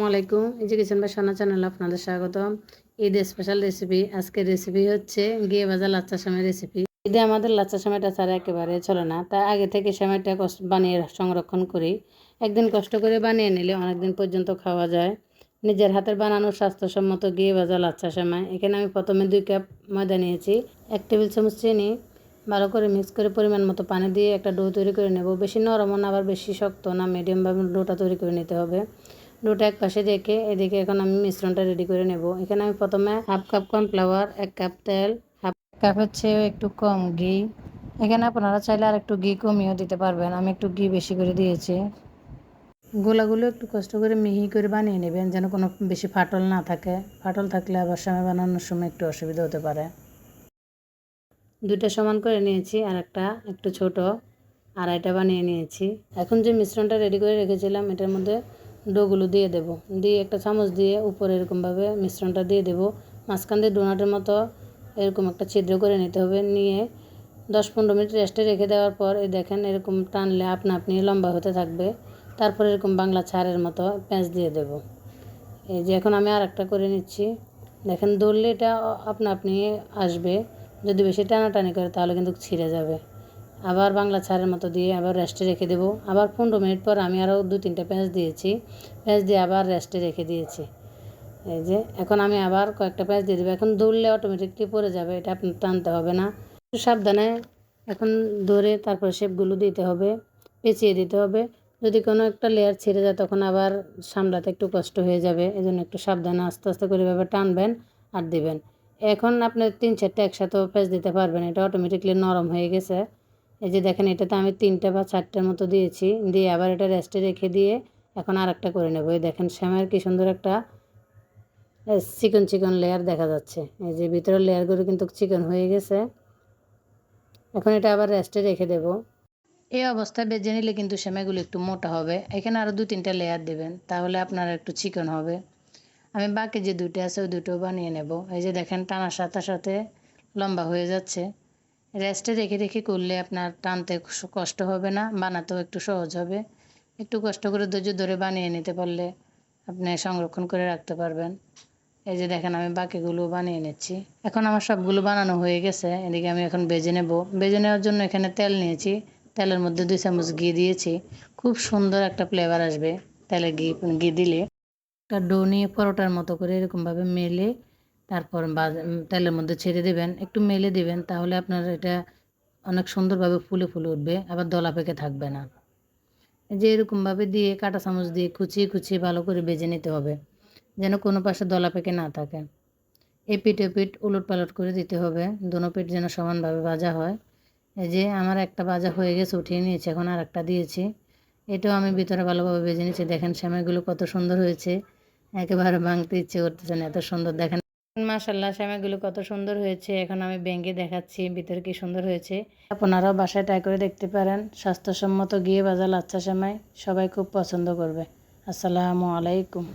আসসালামু আলাইকুম easy kitchen বা সোনা চ্যানেল আপনাদের স্বাগতম। ঈদ স্পেশাল রেসিপি আজকের রেসিপি হচ্ছে গিয়ে ভাজা লাচ্চা সামের রেসিপি ঈদে আমাদের লাচ্চা সামেটা ছাড়া একেবারে চলে না, তাই আগে থেকে সামেটা বানিয়ে সংরক্ষণ করি। একদিন কষ্ট করে বানিয়ে নিলে অনেকদিন পর্যন্ত খাওয়া যায়। নিজের হাতের বানানো স্বাস্থ্যসম্মত গিয়ে ভাজা লাচ্চা সেমাই এখানে আমি প্রথমে দুই কাপ ময়দা নিয়েছি, এক টেবিল চামচ চিনি। ভালো করে মিক্স করে পরিমাণ মতো পানি দিয়ে একটা ডো তৈরি করে নেব। বেশি নরমও না, আবার বেশি শক্ত না মিডিয়ামভাবে ডোটা তৈরি করে নিতে হবে। ডোটা এক পাশে রেখে এদিকে এখন আমি মিশ্রণটা রেডি করে নেব। এখানে আমি প্রথমে হাফ কাপ কর্নফ্লাওয়ার এক কাপ তেল হাফ কাপের চেয়েও একটু কম ঘি। এখানে আপনারা চাইলে আর একটু ঘি কমিয়েও দিতে পারবেন। আমি একটু ঘি বেশি করে দিয়েছি। গোলাগুলো একটু কষ্ট করে মিহি করে বানিয়ে নেবেন যেন কোনো বেশি ফাটল না থাকে। ফাটল থাকলে আবার সময় বানানোর সময় একটু অসুবিধা হতে পারে। দুইটা সমান করে নিয়েছি আর একটা একটু ছোট। আড়াইটা বানিয়ে নিয়েছি। এখন যে মিশ্রণটা রেডি করে রেখেছিলাম, এটার মধ্যে ডোগুলো দিয়ে দেব। দিয়ে একটা চামচ দিয়ে উপরে এরকমভাবে মিশ্রণটা দিয়ে দেব। মাঝখান দিয়ে ডোনাটের মতো এরকম একটা ছিদ্র করে নিতে হবে। নিয়ে দশ পনেরো মিনিট রেস্টে রেখে দেওয়ার পর এই দেখেন এরকম টানলে আপনা আপনি লম্বা হতে থাকবে। তারপর এরকম বাংলা ছাড়ের মতো পেঁচ দিয়ে দেব। এই যে এখন আমি আর একটা করে নিচ্ছি। দেখেন দৌড়লে এটা আপনা আপনি আসবে। যদি বেশি টানাটানি করে তাহলে কিন্তু ছিঁড়ে যাবে। আবার বাংলা ছাড়ের মতো দিয়ে আবার রেস্টে রেখে দেবো। আবার পনেরো মিনিট পর আমি আরও দু তিনটে পেঁয়াজ দিয়েছি। পেঁয়াজ দিয়ে আবার রেস্টে রেখে দিয়েছি। এই যে, এখন আমি আবার কয়েকটা পেঁয়াজ দিয়ে দেবো। এখন দৌড়লে অটোমেটিকলি পড়ে যাবে, এটা আপনার টানতে হবে না। একটু সাবধানে এখন ধরে তারপরে শেপগুলো দিতে হবে, পেঁচিয়ে দিতে হবে। যদি কোনো একটা লেয়ার ছেড়ে যায়, তখন আবার সামলাতে একটু কষ্ট হয়ে যাবে। এই জন্য একটু সাবধানে আস্তে আস্তে করে এভাবে টানবেন আর দিবেন। এখন আপনি তিন চারটে একসাথেও পেঁচ দিতে পারবেন। এটা অটোমেটিকলি নরম হয়ে গেছে। এই যে দেখেন এটাতে আমি তিনটা বা চারটের মতো দিয়েছি। দিয়ে আবার এটা রেস্টে রেখে দিয়ে এখন আর একটা করে নেব। এই দেখেন, শ্যামের কী সুন্দর একটা চিকন চিকন লেয়ার দেখা যাচ্ছে। এই যে ভিতরের লেয়ারগুলো কিন্তু চিকন হয়ে গেছে। এখন এটা আবার রেস্টে রেখে দেব। এই অবস্থায় বেজে নিলে কিন্তু সেমাইগুলো একটু মোটা হবে। এখানে আরও দু তিনটা লেয়ার দেবেন, তাহলে আপনার একটু চিকন হবে। আমি বাকি যে দুটো আছে, ওই দুটো বানিয়ে নেব। এই যে দেখেন, টানার সাথে সাথে লম্বা হয়ে যাচ্ছে। রেস্টে রেখে রেখে করলে আপনার টানতে কষ্ট হবে না, বানাতেও একটু সহজ হবে। একটু কষ্ট করে ধৈর্য ধরে বানিয়ে নিতে পারলে আপনি সংরক্ষণ করে রাখতে পারবেন। এই যে দেখেন, আমি বাকিগুলো বানিয়ে নিচ্ছি। এখন আমার সবগুলো বানানো হয়ে গেছে। এদিকে আমি এখন বেজে নেব। বেজে নেওয়ার জন্য এখানে তেল নিয়েছি। তেলের মধ্যে দুই চামচ ঘি দিয়েছি। খুব সুন্দর একটা ফ্লেভার আসবে তেলে ঘি ঘি দিলে। একটা ডো নিয়ে পরোটার মতো করে এরকমভাবে মেলে তারপর তেলের মধ্যে ছেড়ে দেবেন, একটু মেলে দিবেন, তাহলে আপনার এটা অনেক সুন্দরভাবে ফুলে ফুলে উঠবে, আবার দলা পেকে থাকবে না। যে এরকমভাবে দিয়ে কাটা চামচ দিয়ে কুচিয়ে কুচিয়ে ভালো করে বেজে নিতে হবে, যেন কোনো পাশে দলা পেকে না থাকে। এই পিঠে পিঠ উলট পালট করে দিতে হবে, দোনো পিঠ যেন সমানভাবে ভাজা হয়। এই যে আমার একটা ভাজা হয়ে গেছে, উঠিয়ে নিয়েছি, এখন আর একটা দিয়েছি। এটাও আমি ভিতরে ভালোভাবে বেজে নিয়েছি, দেখেন সেমাইগুলো কত সুন্দর হয়েছে। একেবারে ভাঙতে ইচ্ছে করতেছে না, এত সুন্দর, দেখেন মাশাল্লাহ শ্যামাগুলো কত সুন্দর হয়েছে। এখন আমি ব্যাঙ্গে দেখাচ্ছি ভিতরে কি সুন্দর হয়েছে। আপনারাও বাসায় ট্রাই করে দেখতে পারেন। স্বাস্থ্যসম্মত গিয়ে বাজার লাচ্ছা শ্যামাই সবাই খুব পছন্দ করবে। আসসালামু আলাইকুম।